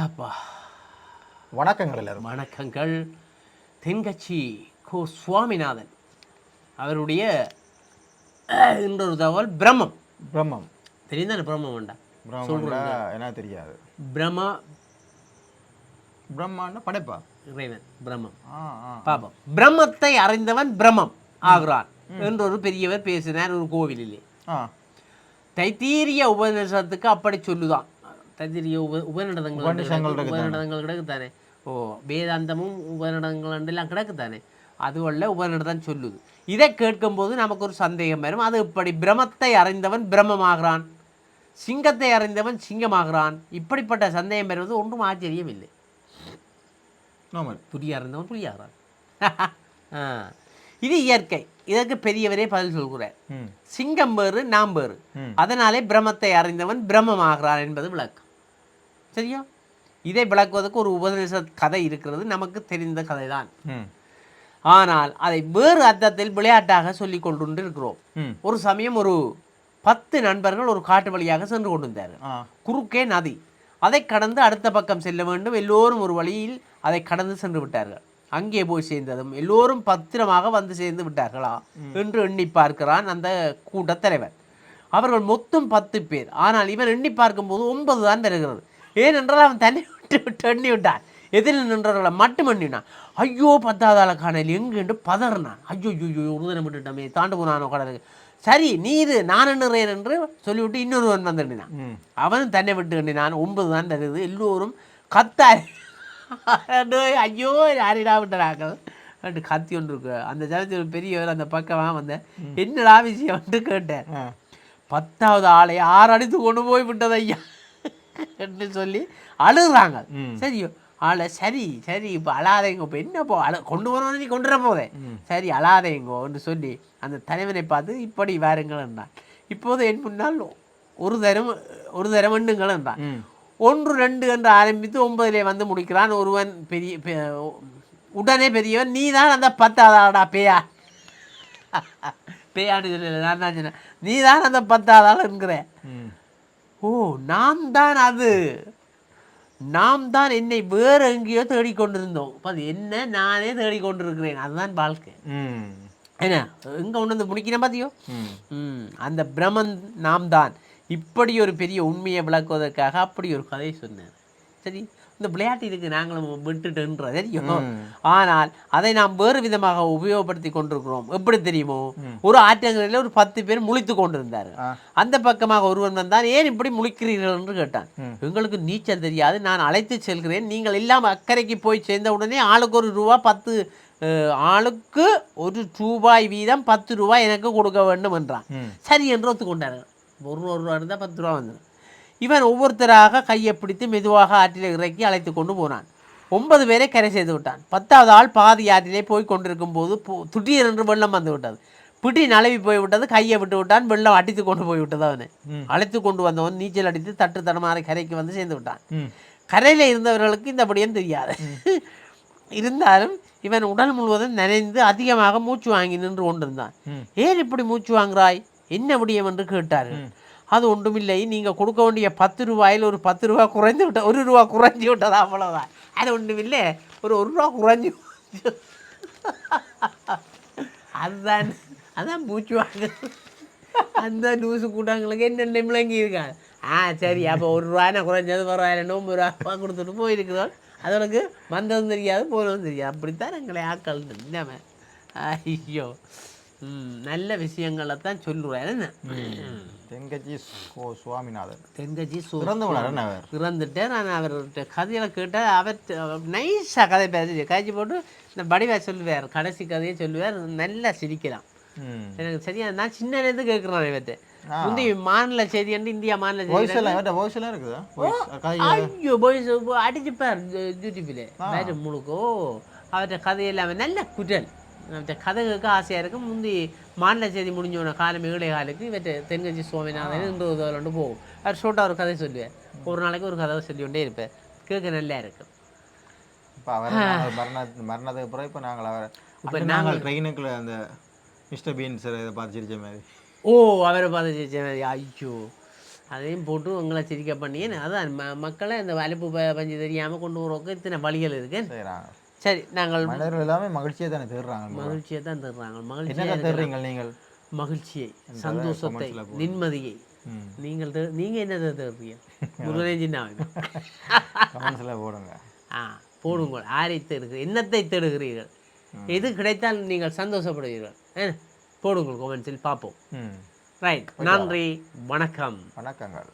அப்பா. வணக்கங்கள் எல்லாரும் வணக்கங்கள். தென்கட்சி கோ சுவாமிநாதன். அவருடைய இன்னொரு தகவல் பிரம்மம். பிரம்மம். தெரியும் தானே பிரம்மம் வேண்டாம் என்ன தெரியாது. பிரம்ம. பிரம்மாண்டா படைப்பா? இறைவன் பிரம்மம். பாப்போம் பிரம்மத்தை அறிந்தவன் பிரம்மம் ஆகிறான் என்று ஒரு பெரியவர் பேசினார் ஒரு கோவிலிலே. தைத்தீரிய உபநிஷத்துக்கு அப்படி சொல்லுதான். தைத்தீரிய உப உபநிடதங்கள்? உபநிடதங்கள் கிடக்கு தானே ஓ வேதாந்தமும் உபநிடங்கள் எல்லாம் கிடக்கு தானே அதுவல்ல உபநிடதம் சொல்லுது இதை கேட்கும்போது நமக்கு ஒரு சந்தேகம் வரும் அது இப்படி பிரமத்தை அறிந்தவன் பிரம்மமாகிறான் சிங்கத்தை அறிந்தவன் சிங்கமாகிறான் இப்படிப்பட்ட சந்தேகம் வருவது ஒன்றும் ஆச்சரியம் இல்லை புரிய அறிந்தவன் புரியாகிறான். இது இயற்கை இதற்கு பெரியவரே பதில் சொல்கிறார் சிங்கம் வேறு நாம் வேறு. அதனாலே பிரம்மத்தை அறிந்தவன் பிரம்மமாகிறான் என்பது விளக்கம் சரியா? இதை விளக்குவதற்கு ஒரு உபதேச கதை இருக்கிறது. நமக்கு தெரிந்த கதைதான். ம். ஆனால் அதை வேறு அர்த்தத்தில் விளையாட்டாக சொல்லிக் கொண்டு இருக்கிறோம் ஒரு சமயம் ஒரு பத்து நண்பர்கள் ஒரு காட்டு வழியாக சென்று கொண்டிருந்தார்கள். குறுக்கே நதி. அதை கடந்து அடுத்த பக்கம் செல்ல வேண்டும். எல்லோரும் ஒரு வழியில் அதை கடந்து சென்று விட்டார்கள். அங்கே போய் சேர்ந்ததும் எல்லோரும் பத்திரமாக வந்து சேர்ந்து விட்டார்களா? என்று எண்ணி பார்க்கிறான் அந்த கூட்டத் தலைவர். அவர்கள் மொத்தம் பத்து பேர். ஆனால் இவன் எண்ணி பார்க்கும்போது ஒன்பது தான் வருகிறது ஏனென்றால் அவன் தண்ணி விட்டு விட்டு எண்ணி விட்டான்? எதிரில் நின்றவர்களை மட்டும் எண்ணினான். ஐயோ பத்தாதால காணல் எங்கு என்று பதறினான். ஐயோ ஐயோ ஒரு தினம் விட்டுட்டோமே தாண்டு போனானோ கடலுக்கு. சரி நீ இது நான் எண்ணுறேன் என்று சொல்லிவிட்டு இன்னொருவன் வந்து எண்ணினான். அவனும் தன்னை விட்டு எண்ணினான். ஒன்பது தான் வருது எல்லோரும் கத்தார் ஐயோ யாரிடா விட்டனாக்கள்? என்று கத்தி ஒன்று இருக்கு. அந்த ஜனத்தில் பெரியவர் அந்த பக்கமாக வந்த என்னடா விஷயம்? என்று கேட்டேன் பத்தாவது ஆளை ஆறு அடித்து கொண்டு போய் விட்டது ஐயா. என்று சொல்லி அழுகுறாங்க. சரியோ ஆளை சரி சரி இப்போ அழாதேங்க இப்போ என்ன போ அழ கொண்டு வரணும் நீ கொண்டு வர போதே சரி அழாதேங்கோ என்று சொல்லி அந்த தலைவனை பார்த்து இப்படி வாருங்கள் என்றான். இப்போது என் முன்னால் ஒரு தரம் ஒரு தரம் எண்ணுங்கள் என்றான். ஒன்று ரெண்டு என்று ஆரம்பித்து ஒன்பதிலே வந்து முடிக்கிறான். ஒருவன் பெரிய உடனே பெரியவன் நீ தான் அந்த பத்தாதாடா பேயா? பேயான்னு சொல்லல நான் தான் சொன்னேன். நீ தான் அந்த பத்தாதாள் என்கிற ஓ நாம் தான் அது. நாம் தான் என்னை வேறு எங்கேயோ தேடிக்கொண்டிருந்தோம். அது என்ன நானே தேடிக்கொண்டிருக்கிறேன். அதுதான் வாழ்க்கை. என்ன? எங்கே கொண்டு வந்து முடிக்கிறேன் பார்த்தியோ அந்த பிரமன் நாம் தான் இப்படி ஒரு பெரிய உண்மையை விளக்குவதற்காக அப்படி ஒரு கதை சொன்னார். சரி இந்த விளையாட்டு இதுக்கு நாங்களும் விட்டுட்டுன்ற தெரியும். ஆனால் அதை நாம் வேறு விதமாக உபயோகப்படுத்தி கொண்டிருக்கிறோம். எப்படி தெரியுமோ? ஒரு ஆற்றங்கரையில் ஒரு பத்து பேர் முழித்து கொண்டிருந்தார்கள். ஆ. அந்த பக்கமாக ஒருவன் வந்தான் ஏன் இப்படி முழிக்கிறீர்கள்? என்று கேட்டான். எங்களுக்கு நீச்சல் தெரியாது நான் அழைத்து செல்கிறேன். நீங்கள் இல்லாமல் அக்கறைக்கு போய் சேர்ந்த உடனே ஆளுக்கு ஒரு ரூபா பத்து ஆளுக்கு ஒரு ரூபாய் வீதம் பத்து ரூபாய் எனக்கு கொடுக்க வேண்டும் என்றான். சரி என்று ஒத்துக்கொண்டார்கள். ஒரு ரூபா இருந்தால் பத்து ரூபா வந்துடும். இவன் ஒவ்வொருத்தராக கையை பிடித்து மெதுவாக ஆற்றில் இறக்கி அழைத்து கொண்டு போனான். ஒன்பது பேரை கரை செய்து விட்டான். பத்தாவது ஆள் பாதி ஆற்றிலே போய் கொண்டிருக்கும் போது திடீர் என்று வெள்ளம் வந்து விட்டது. பிடி நழுவி போய் விட்டது கையை விட்டு விட்டான் வெள்ளம் அடித்து கொண்டு போய் விட்டது அவனை. அழைத்து கொண்டு வந்தவன் நீச்சல் அடித்து தட்டு தடமாறி கரைக்கு வந்து சேர்ந்து விட்டான். கரையில் இருந்தவர்களுக்கு இந்த படியும் தெரியாது. இருந்தாலும் இவன் உடல் முழுவதும் நனைந்து அதிகமாக மூச்சு வாங்கி நின்று கொண்டிருந்தான். ஏன் இப்படி மூச்சு வாங்குறாய்? என்ன விடியம் என்று கேட்டார்கள். அது ஒன்றுமில்லை. நீங்கள் கொடுக்க வேண்டிய பத்து ரூபாயில் ஒரு பத்து ரூபா குறைஞ்சு விட்ட ஒரு ரூபா குறைஞ்சி விட்டதா அவ்வளோதான் அது ஒன்றுமில்லை. ஒரு ஒரு ரூபா குறைஞ்சி அதுதான் அதான் மூச்சு வாங்க. அந்த லூசு கூட்டங்களுக்கு என்னென்ன விளங்கி இருக்காங்க ஆ சரி அப்போ ஒரு ரூபாய் நான் குறைஞ்சது? பரவாயில்ல நூறு ரூபா கொடுத்துட்டு போயிருக்கிறோம். அது உனக்கு வந்ததும் தெரியாது போனதும் தெரியாது. அப்படித்தான் எங்களை ஆக்கள் இல்லாம ஐயோ. நல்ல விஷயங்களை தான் என்ன ம். தெங்கச்சி கோ சுவாமிநாதன் தென்கட்சி சு பிறந்து விடார் என்ன அவர் இறந்துட்டு நான் அவர்கிட்ட கதையில கேட்டால் அவர் நைஸாக கதை பேசி காய்ச்சி போட்டு இந்த வடிவா சொல்லுவார் கடைசி கதையை சொல்லுவார் நல்லா சிரிக்கலாம் ம் எனக்கு சரியா நான் சின்னலேருந்து கேட்குறேன் இவற்றை முந்தி மாநில செய்தி என்று இந்தியா மாநில செய்தி ஐயோ பாய்ஸ் அடிச்சுப்பார் யூடியூப்பில் வேறு முழுக்கோ அவர்கிட்ட கதையெல்லாமே நல்ல குரல் அவர்கிட்ட கதை கேட்க ஆசையாக இருக்கும். முந்தி மாநில செய்தி முடிஞ்சோன காலம் ஏழை காலுக்கு இவற்றை தென்கட்சி சுவாமிநாதன் இன்று உதவலண்டு போகும். அவர் ஷோட்டாக ஒரு கதை சொல்லுவார். ஒரு நாளைக்கு ஒரு கதை சொல்லி கொண்டே இருப்பேன் கேட்க நல்லா இருக்கும். இப்போ அவர் மரண மரணத்துக்கு அப்புறம் இப்போ நாங்கள் அவரை இப்போ நாங்கள் ட்ரெயினுக்குள்ள அந்த மிஸ்டர் பீன் சார் இதை பார்த்து சிரிச்ச மாதிரி. ஓ அவரை பார்த்து சிரிச்ச மாதிரி, ஐயோ. அதையும் போட்டு உங்களை சிரிக்க பண்ணியே அதான் மக்களை இந்த வலிப்பு பஞ்சு தெரியாமல் கொண்டு வரவுக்கு இத்தனை வழிகள் இருக்கு. சரி நாங்கள் மனிதர்கள் எல்லாமே மகிழ்ச்சியை தானே தேடுறாங்க மகிழ்ச்சியை தான் என்னங்க மகிழ்ச்சியை தேடுறீங்க நீங்கள்? மகிழ்ச்சியை சந்தோஷத்தை நிம்மதியை. நீங்கள் நீங்க என்ன தேடுறீங்க? முருகனே சின்ன கமெண்ட்ஸில் போடுங்க. ஆ போடுங்கள் ஆரை தேடுகிறீர்கள் என்னத்தை தேடுகிறீர்கள்? எது கிடைத்தால் நீங்கள் சந்தோஷப்படுவீர்கள்? போடுங்கள் கொமெண்ட்ஸில் பார்ப்போம். ரைட் நன்றி வணக்கம். வணக்கங்கள்.